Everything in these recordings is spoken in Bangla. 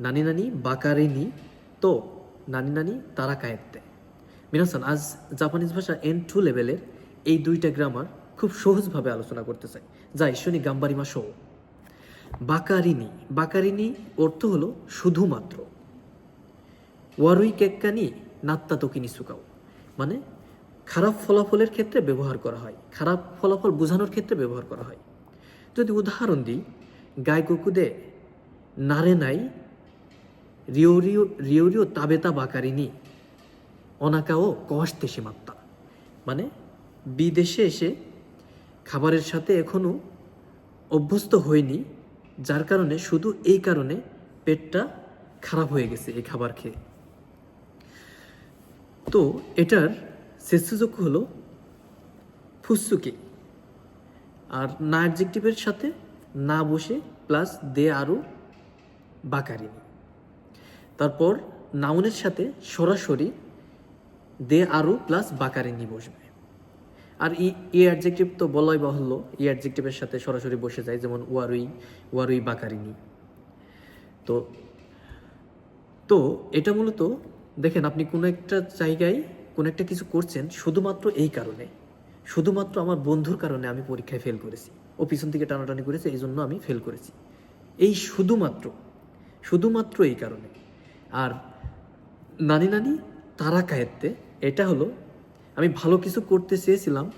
নানি নানি বাকারিনি তো নানি নানি তারা কায়েত্তে। মিনাসান আজ জাপানিজ ভাষা এন টু লেভেলের এই দুইটা গ্রামার খুব সহজভাবে আলোচনা করতে চাই। যা ঈশ্বনী গাম্বারিমা শো। বাকারিনি বাকারিনি অর্থ হলো শুধুমাত্র। ওয়ারুই কেক্কানি নাত্তা তোকিনি সুকাও মানে খারাপ ফলাফলের ক্ষেত্রে ব্যবহার করা হয়। খারাপ ফলাফল বোঝানোর ক্ষেত্রে ব্যবহার করা হয়। যদি উদাহরণ দিই, গাই গোকুদে নারে নাই মানে বিদেশে এসে খাবারের সাথে এখনও অভ্যস্ত হয়নি, যার কারণে শুধু এই কারণে পেটটা খারাপ হয়ে গেছে এই খাবার খেয়ে। তো এটার শেষযোগ্য হলো ফুসুকি। আর না অ্যাডজেক্টিভের সাথে না বসে প্লাস দে আরও বাকারিনি। তারপর নাউনের সাথে সরাসরি দে আরও প্লাস বাকারিনি বসবে। আর ই ই অ্যাডজেক্টিভ তো বলাই বাহুল্য, ই অ্যাডজেক্টিভের সাথে সরাসরি বসে যায়, যেমন ওয়ারুই ওয়ারুই বাকারিনি তো তো এটা মূলত, দেখেন আপনি কোনো একটা জায়গায় কোনো একটা কিছু করছেন শুধুমাত্র এই কারণে। শুধুমাত্র আমার বন্ধুর কারণে আমি পরীক্ষায় ফেল করেছি। ও পিছন থেকে টানাটানি করেছে, এই জন্য আমি ফেল করেছি। এই শুধুমাত্র শুধুমাত্র এই কারণে। আর নানি নানি তারা কায়েত্তে, এটা হলো, আমি ভালো কিছু করতে চেয়েছিলাম,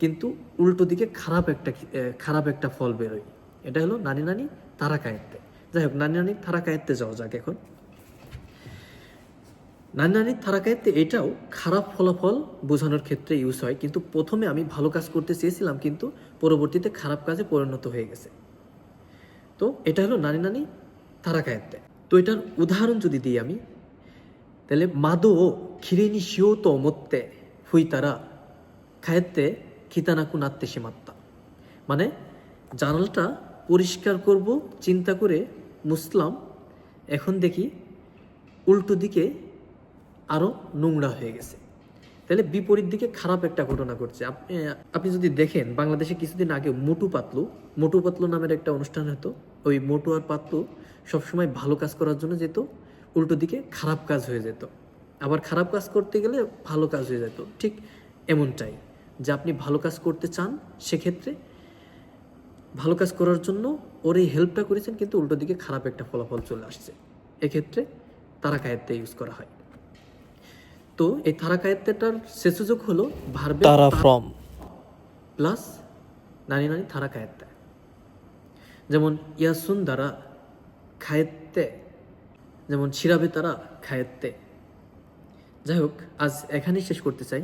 কিন্তু উল্টো দিকে খারাপ একটা খারাপ একটা ফল বেরোয়। এটা হলো নানি নানি তারা কায়েত্তে। যাই হোক, নানি নানি তারা কায়েত্তে যাওয়া যাক এখন। নানি নানি তারা কায়েত্তে, এটাও খারাপ ফলাফল বোঝানোর ক্ষেত্রে ইউজ হয়, কিন্তু প্রথমে আমি ভালো কাজ করতে চেয়েছিলাম, কিন্তু পরবর্তীতে খারাপ কাজে পরিণত হয়ে গেছে। তো এটা হলো নানি নানি তারা কায়েত্তে। তো এটার উদাহরণ যদি দিই আমি, তাহলে মাদো খিরেনি শিও তো মত্তে হুই তারা খায়েতে খিতানাকু নাত্তে সীমাত্তা মানে জানালটা পরিষ্কার করব, চিন্তা করে মুসলাম, এখন দেখি উল্টো দিকে আরও নোংরা হয়ে গেছে। তাহলে বিপরীত দিকে খারাপ একটা ঘটনা ঘটছে। আপনি যদি দেখেন, বাংলাদেশে কিছুদিন আগে মোটু পাতলু মোটু পাতলু নামের একটা অনুষ্ঠান হতো। ওই মোটু আর পাতলু সবসময় ভালো কাজ করার জন্য যেত উল্টো দিকে খারাপ কাজ হয়ে যেত। আবার খারাপ কাজ করতে গেলে ভালো কাজ হয়ে যেত ঠিক এমনটাই। যে আপনি ভালো কাজ করতে চান সেক্ষেত্রে ভালো কাজ করার জন্য ওর এই হেল্পটা করেছেন কিন্তু উল্টো দিকে খারাপ একটা ফলাফল চলে আসছে। এক্ষেত্রে তারা কায়েত্তে ইউজ করা হয়। তো এই তারা কায়েত্তেটার শেষযোগ হলো ভার্বে তারা ফ্রম প্লাস নানি নানি থারা কায়েত্তে যেমন ইয়াসুন দ্বারা খায়েত্তে, যেমন শিরাবে তারা খায়েত্তে। যাই হোক, আজ এখানেই শেষ করতে চাই।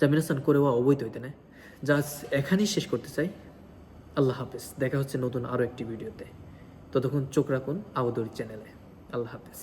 জামিনাসান করে ওয়া অবৈধ হইতে না যা আজ এখানেই শেষ করতে চাই। আল্লাহ হাফেজ। দেখা হচ্ছে নতুন আরও একটি ভিডিওতে। ততক্ষণ চোখ রাখুন আবদুর চ্যানেলে। আল্লাহ হাফেজ।